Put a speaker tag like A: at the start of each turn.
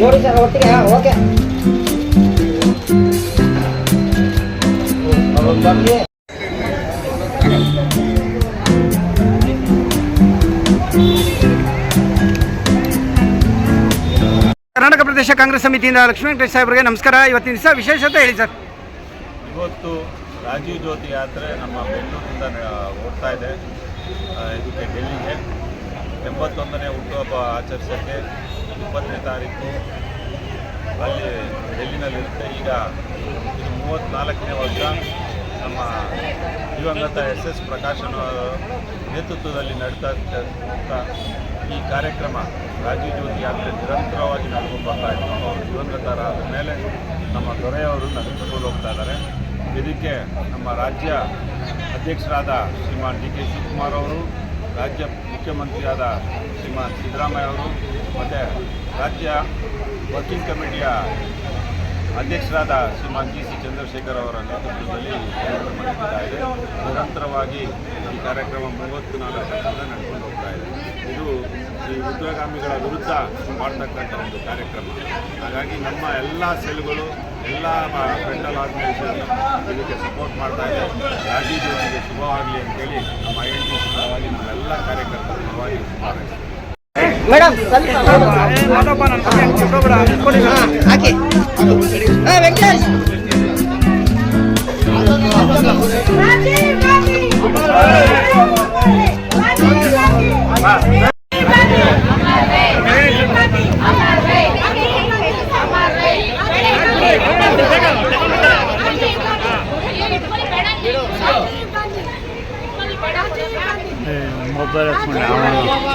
A: Sir ಒಟ್ಟಿಗೆ okay.
B: Karnataka ಪ್ರದೇಶ ಕಾಂಗ್ರೆಸ್ ಸಮಿತಿಯಿಂದ ಲಕ್ಷ್ಮೀ ವೆಂಕಟೇಶ್ ಸಾಹೇಬರಿಗೆ ನಮಸ್ಕಾರ. ಇವತ್ತಿನ ದಿವಸ ವಿಶೇಷತೆ ಹೇಳಿ ಸರ್.
C: ಇವತ್ತು ರಾಜೀವ್ ಜ್ಯೋತಿ ಯಾತ್ರೆ ನಮ್ಮ ಬೆಂಗಳೂರಿಂದ ಓಡ್ತಾ ಇದೆ. ಇದಕ್ಕೆ ಡೆಲ್ಲಿಗೆ ಎಂಬತ್ತೊಂದನೇ ಹುಟ್ಟುಹಬ್ಬ ಆಚರಿಸೋಕ್ಕೆ ಇಪ್ಪತ್ತನೇ ತಾರೀಕು ಅಲ್ಲಿ ಡೆಲ್ಲಿನಲ್ಲಿರುತ್ತೆ. ಈಗ ಇದು ಮೂವತ್ತ್ನಾಲ್ಕನೇ ವರ್ಷ ನಮ್ಮ ದಿವಂಗತ ಎಸ್ ಎಸ್ ಪ್ರಕಾಶನ್ ನೇತೃತ್ವದಲ್ಲಿ ನಡೀತಾ ಈ ಕಾರ್ಯಕ್ರಮ ರಾಜೀವ್ ಜ್ಯೋತಿ ಯಾತ್ರೆ ನಿರಂತರವಾಗಿ ನಡ್ಕೊಂಡು ಬರ್ತಾ ಇತ್ತು. ಅವರು ದಿವಂಗತರಾದ ಮೇಲೆ ನಮ್ಮ ದೊರೆಯವರು ನಡೆದುಕೊಂಡು ಹೋಗ್ತಾ ಇದ್ದಾರೆ. ಇದಕ್ಕೆ ನಮ್ಮ ರಾಜ್ಯ ಅಧ್ಯಕ್ಷರಾದ ಶ್ರೀಮಾನ್ ಡಿ ಕೆ ಶಿವಕುಮಾರ್ ಅವರು, ರಾಜ್ಯ ಮುಖ್ಯಮಂತ್ರಿಯಾದ ಶ್ರೀಮಾನ್ ಸಿದ್ದರಾಮಯ್ಯ ಅವರು ಮತ್ತು ರಾಜ್ಯ ವರ್ಕಿಂಗ್ ಕಮಿಟಿಯ ಅಧ್ಯಕ್ಷರಾದ ಶ್ರೀಮಾನ್ ಜಿ ಸಿ ಚಂದ್ರಶೇಖರ್ ಅವರ ನೇತೃತ್ವದಲ್ಲಿ ನಡೀತಾ ಇದೆ. ನಿರಂತರವಾಗಿ ಈ ಕಾರ್ಯಕ್ರಮ ಮೂವತ್ತು ನಾಲ್ಕು ವರ್ಷದಿಂದ ನಡ್ಕೊಂಡು ಹೋಗ್ತಾ ಇದೆ. ಇದು ಈ ಉದ್ಯೋಗಾಮಿಗಳ ವಿರುದ್ಧ ಮಾಡ್ತಕ್ಕಂಥ ಒಂದು ಕಾರ್ಯಕ್ರಮ. ಹಾಗಾಗಿ ನಮ್ಮ ಎಲ್ಲ ಸೆಲ್ಗಳು, ಎಲ್ಲ ಫ್ರೆಂಡಲ್ ಆರ್ಗನೈಸೇಷನ್ ಇದಕ್ಕೆ ಸಪೋರ್ಟ್ ಮಾಡ್ತಾ ಇದೆ. ರಾಜೀವ್ ಜ್ಯೋತಿಗೆ ಶುಭವಾಗಲಿ ಅಂತೇಳಿ ನಮ್ಮ I N T
A: ಮೇಡಮ್ ಸ್ವಲ್ಪ ಹಾಕಿ ಹಾ ವೆಂಕಟೇಶ್
D: ಮೊಬೈಲ್
A: ತಗೊಳ್ಳಿ